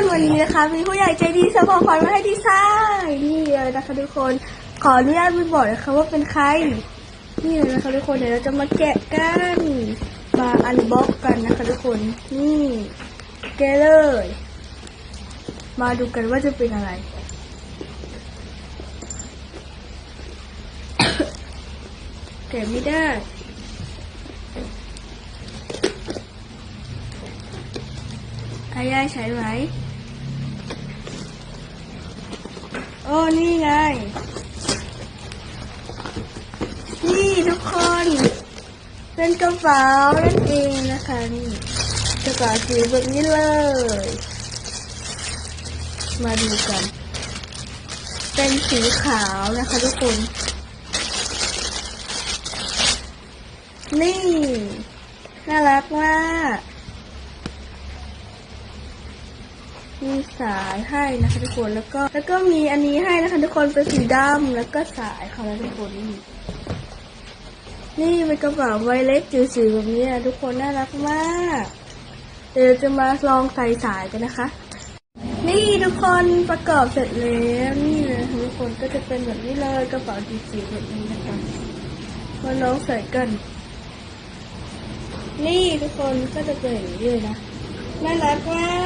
น วันนี้นะคะมีผู้ใหญ่ใจดีส่งของขวัญมาให้ดีไซน์นี่เลยนะคะทุกคน ขออนุญาตไม่บอกนะคะว่าเป็นใคร นี่เลยนะคะทุกคนเดี๋ยวเราจะมาแกะกันมาอันบ็อกกันนะคะทุกคน นี่แกเลย มาดูกันว่าจะเป็นอะไรแกะไม่ได้ อายายใช้ไหมโอ้นี่ไง นี่ทุกคนเป็นกระเป๋านั่นเองนะคะนี่กระเป๋าสีแบบนี้เลย มาดูกัน เป็นสีขาวนะคะทุกคน นี่ น่ารักมาก มีสายให้นะคะทุกคนแล้วก็แล้วก็มีอันนี้ให้นะคะทุกคนเป็นสีดำแล้วก็สายของทุกคนนี่นี่เป็นกระเป๋าใบเล็กจิ๋วๆแบบนี้นะทุกคนน่ารักมาก เดี๋ยวจะมาลองใส่สายกันนะคะ นี่ทุกคนประกอบเสร็จแล้วนี่เลยค่ะทุกคนก็จะเป็นแบบนี้เลยกระเป๋าจิ๋วๆแบบนี้นะคะมาลองใส่กัน นี่ทุกคนก็จะเป็นอย่างนี้เลยนะน่ารักมาก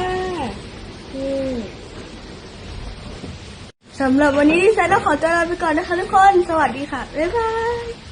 สำหรับวันนี้ดิฉันต้องขอตัวลาไปก่อนนะคะทุกคน สวัสดีค่ะ บ๊ายบาย